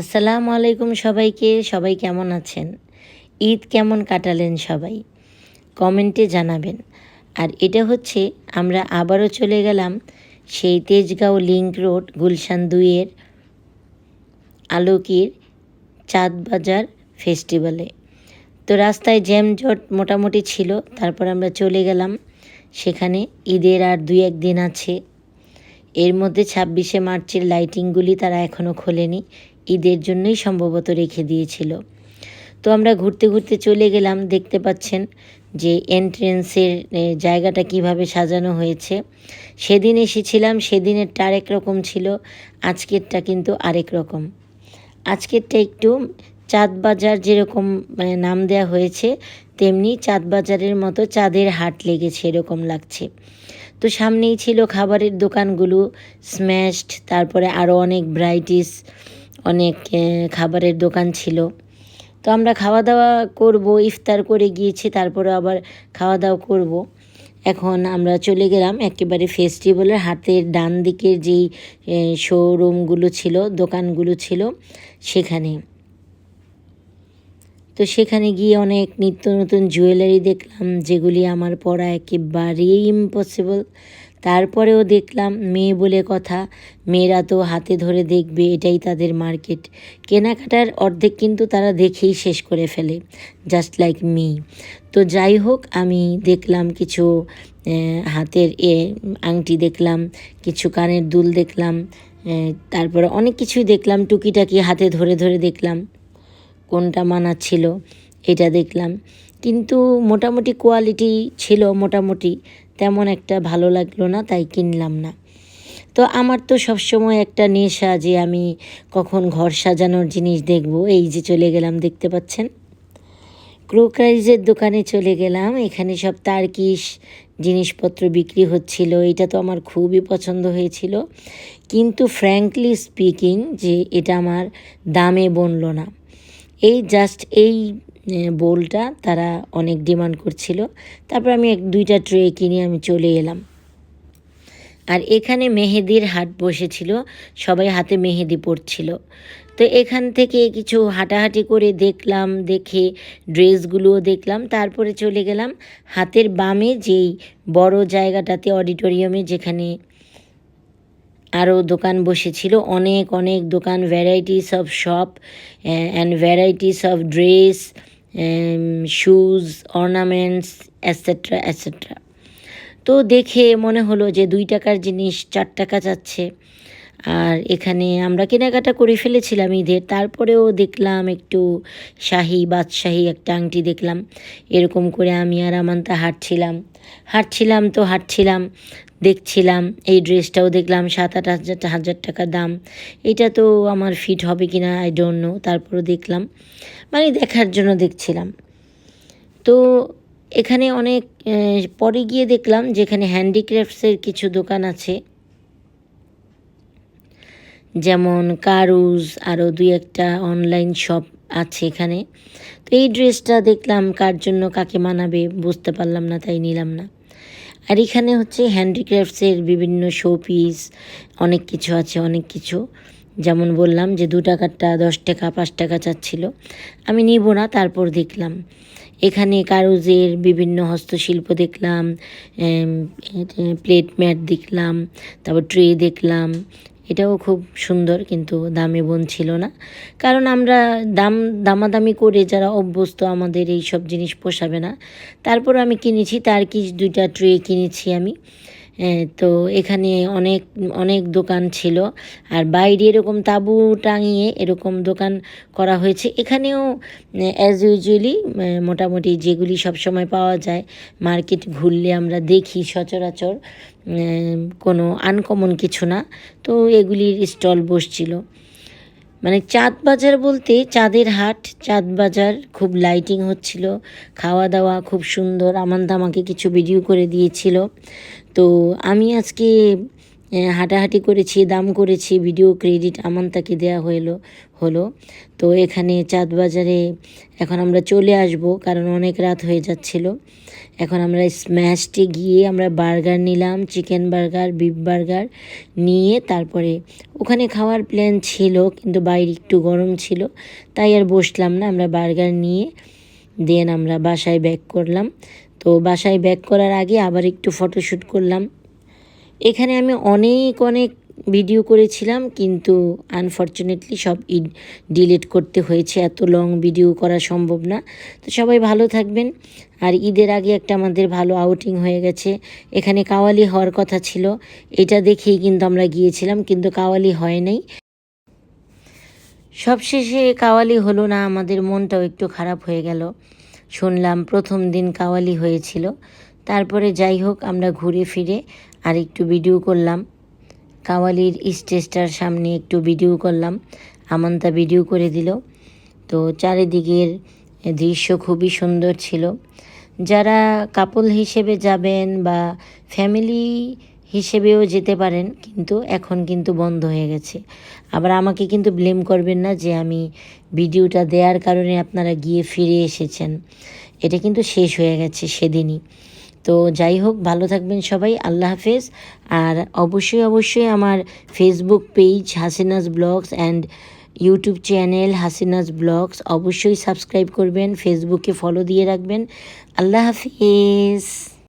আসসালামু আলাইকুম সবাইকে, সবাই কেমন আছেন? ঈদ কেমন কাটালেন সবাই? কমেন্টে জানাবেন। আর এটা হচ্ছে, আমরা আবারও চলে গেলাম সেই তেজগাঁও লিঙ্ক রোড, গুলশান দুইয়ের আলোকির চাঁদবাজার ফেস্টিভ্যালে। তো রাস্তায় জ্যামজট মোটামুটি ছিল, তারপর আমরা চলে গেলাম। সেখানে ঈদের আর দুই এক দিন আছে। এর মধ্যে ছাব্বিশে মার্চের লাইটিংগুলি তারা এখনও খোলেনি। ঈদের জন্যই সম্ভবত রেখে দিয়েছিল। তো আমরা ঘুরতে ঘুরতে চলে গেলাম, দেখতে পাচ্ছেন যে এন্ট্রেন্সের জায়গাটা কীভাবে সাজানো হয়েছে। সেদিন এসেছিলাম সেদিনেরটা আরেক রকম ছিল, আজকেরটা কিন্তু আরেক রকম। আজকেরটা একটু চাঁদবাজার যেরকম নাম দেওয়া হয়েছে, তেমনি চাঁদবাজারের মতো চাঁদের হাট লেগেছে, এরকম লাগছে। তো সামনেই ছিল খাবারের দোকানগুলো স্ম্যাশড তারপরে আরও অনেক ব্রাইটিস অনেক খাবারের দোকান ছিল। তো আমরা খাওয়া দাওয়া করব, ইফতার করে গিয়েছি, তারপরে আবার খাওয়া দাওয়া করব। এখন আমরা চলে গেলাম একেবারে ফেস্টিভ্যালের হাতের ডান দিকের যেই শোরুমগুলো ছিল, দোকানগুলো ছিল, সেখানে। তো সেখানে গিয়ে অনেক নিত্য নতুন জুয়েলারি দেখলাম, যেগুলি আমার পরা একেবারেই ইম্পসিবল তারপরেও দেখলাম মেয়ে বলে কথা, মেয়েরা তো হাতে ধরে দেখবে, এটাই তাদের মার্কেট কেনাকাটার অর্ধেক কিন্তু তারা দেখেই শেষ করে ফেলে জাস্ট লাইক মি তো যাই হোক, আমি দেখলাম কিছু হাতের, এ, আংটি দেখলাম, কিছু কানের দুল দেখলাম তারপরে অনেক কিছুই দেখলাম, টুকিটাকি হাতে ধরে ধরে দেখলাম। কোনটা মানাচ্ছিল এটা দেখলাম। কিন্তু মোটামুটি কোয়ালিটি ছিল মোটামুটি, তেমন একটা ভালো লাগল না, তাই কিনলাম না। তো আমার তো সবসময় একটা নেশা যে আমি কখন ঘর সাজানোর জিনিস দেখব, এই যে চলে গেলাম, দেখতে পাচ্ছেন? ক্রোকারিজের দোকানে চলে গেলাম, এখানে সব তার্কিশ জিনিসপত্র বিক্রি হচ্ছিল, এটা তো আমার খুবই পছন্দ হয়েছিল। কিন্তু ফ্র্যাঙ্কলি স্পিকিং যে এটা আমার দামে বনল না। এই জাস্ট এই বোলটা তারা অনেক ডিমান্ড করছিল। তারপর আমি এক, দুইটা ট্রে কিনে আমি চলে এলাম। আর এখানে মেহেদির হাট বসেছিল, সবাই হাতে মেহেদি পড়ছিল তো এখান থেকে কিছু হাঁটাহাঁটি করে দেখলাম, দেখে ড্রেসগুলোও দেখলাম। তারপরে চলে গেলাম হাতের বামে যেই বড় জায়গাটাতে অডিটোরিয়ামে যেখানে আরও দোকান বসেছিল। অনেক অনেক দোকান varieties of shop and varieties of dress shoes ornaments etcetera etcetera তো দেখে মনে হলো যে দুই টাকার জিনিস চার টাকা যাচ্ছে। আর এখানে আমরা কেনাকাটা করে ফেলেছিলাম ঈদের। তারপরেও দেখলাম একটু শাহি, বাদশাহী একটা আংটি দেখলাম। এরকম করে আমি আর আমান্তা হাঁটছিলাম। হাঁটছিলাম তো হাঁটছিলাম। দেখছিলাম, এই ড্রেসটাও দেখলাম, সাত আট হাজার হাজার টাকা দাম। এটা তো আমার ফিট হবে কি না আই ডোন্ট নো তারপরও দেখলাম। মানে দেখার জন্য দেখছিলাম। তো এখানে অনেক পরে গিয়ে দেখলাম যেখানে হ্যান্ডিক্রাফটসের কিছু দোকান আছে। যেমন কারুজ আরও দুই একটা অনলাইন শপ আছে এখানে। তো এই ড্রেসটা দেখলাম কার জন্য কাকে মানাবে, বুঝতে পারলাম না, তাই নিলাম না। আর এখানে হচ্ছে হ্যান্ডিক্রাফটসের বিভিন্ন শো পিস অনেক কিছু আছে, অনেক কিছু। যেমন বললাম যে দু টাকারটা, দশ টাকা, পাঁচ টাকা চাচ্ছিল। আমি নিব না, তারপর দেখলাম। এখানে কারুজের বিভিন্ন হস্তশিল্প দেখলাম প্লেট ম্যাট দেখলাম, তারপর ট্রে দেখলাম এটাও খুব সুন্দর, কিন্তু দামে বোন ছিল না। কারণ আমরা দাম, দামাদামি করে যারা অভ্যস্ত আমাদের এই সব জিনিস পোষাবে না। তারপর আমি কিনেছি, তার কি দুইটা ট্রে কিনেছি আমি। তো এখানে অনেক অনেক দোকান ছিল। আর বাইরে এরকম তাঁবু টাঙিয়ে এরকম দোকান করা হয়েছে। এখানেও অ্যাজ ইউজুয়ালি মোটামুটি যেগুলি সবসময় পাওয়া যায়, মার্কেট ঘুরলে আমরা দেখি সচরাচর কোনো আনকমন কিছু না। তো এগুলির স্টল বসছিল। মানে চাঁদ বাজার বলতে চাঁদের হাট, চাঁদ বাজার, খুব লাইটিং হচ্ছিল খাওয়া দাওয়া খুব সুন্দর আমান্তা আমাকে কিছু ভিডিও করে দিয়েছিল। তো আমি আজকে হাঁটাহাঁটি করেছি, দাম করেছি ভিডিও ক্রেডিট আমান্তাকে দেওয়া হলো হলো। তো এখানে চাঁদ বাজারে এখন আমরা চলে আসব, কারণ অনেক রাত হয়ে যাচ্ছিল। এখন আমরা স্ম্যাশটে গিয়ে আমরা বার্গার নিলাম চিকেন বার্গার বিফ বার্গার নিয়ে তারপরে ওখানে খাওয়ার প্ল্যান ছিল, কিন্তু বাইরে একটু গরম ছিল, তাই আর বসলাম না। আমরা বার্গার নিয়ে দেন আমরা বাসায় ব্যাক করলাম। তো বাসায় ব্যাক করার আগে আবার একটু ফটোশ্যুট করলাম। এখানে আমি অনেক অনেক ভিডিও করেছিলাম, কিন্তু আনফর্চুনেটলি সব ডিলিট করতে হয়েছে। এত লং ভিডিও করা সম্ভব না। তো সবাই ভালো থাকবেন। আর ঈদের আগে একটা আমাদের ভালো আউটিং হয়ে গেছে। এখানে কাওয়ালি হওয়ার কথা ছিল। এটা দেখেই কিন্তু আমরা গিয়েছিলাম, কিন্তু কাওয়ালি হয় নাই। সবশেষে কাওয়ালি হলো না, আমাদের মনটাও একটু খারাপ হয়ে গেল। শুনলাম প্রথম দিন কাওয়ালি হয়েছিল। তারপরে যাই হোক, আমরা ঘুরে ফিরে আর একটু ভিডিও করলাম। কাওয়ালির স্টেজটার সামনে একটু ভিডিও করলাম। আমান্তা ভিডিও করে দিল। তো চারিদিকের দৃশ্য খুবই সুন্দর ছিল। যারা কাপল হিসেবে যাবেন বা ফ্যামিলি হিসেবেও যেতে পারেন, কিন্তু এখন কিন্তু বন্ধ হয়ে গেছে। আবার আমাকে কিন্তু ব্লেম করবেন না যে আমি ভিডিওটা দেওয়ার কারণে আপনারা গিয়ে ফিরে এসেছেন। এটা কিন্তু শেষ হয়ে গেছে সেদিনই। তো যাই হোক, ভালো থাকবেন সবাই, আল্লাহ হাফেজ। আর অবশ্যই অবশ্যই আমার Facebook page Hasina's vlogs and YouTube channel Hasina's vlogs. অবশ্যই সাবস্ক্রাইব করবেন ফেসবুকে ফলো দিয়ে রাখবেন। আল্লাহ হাফিজ।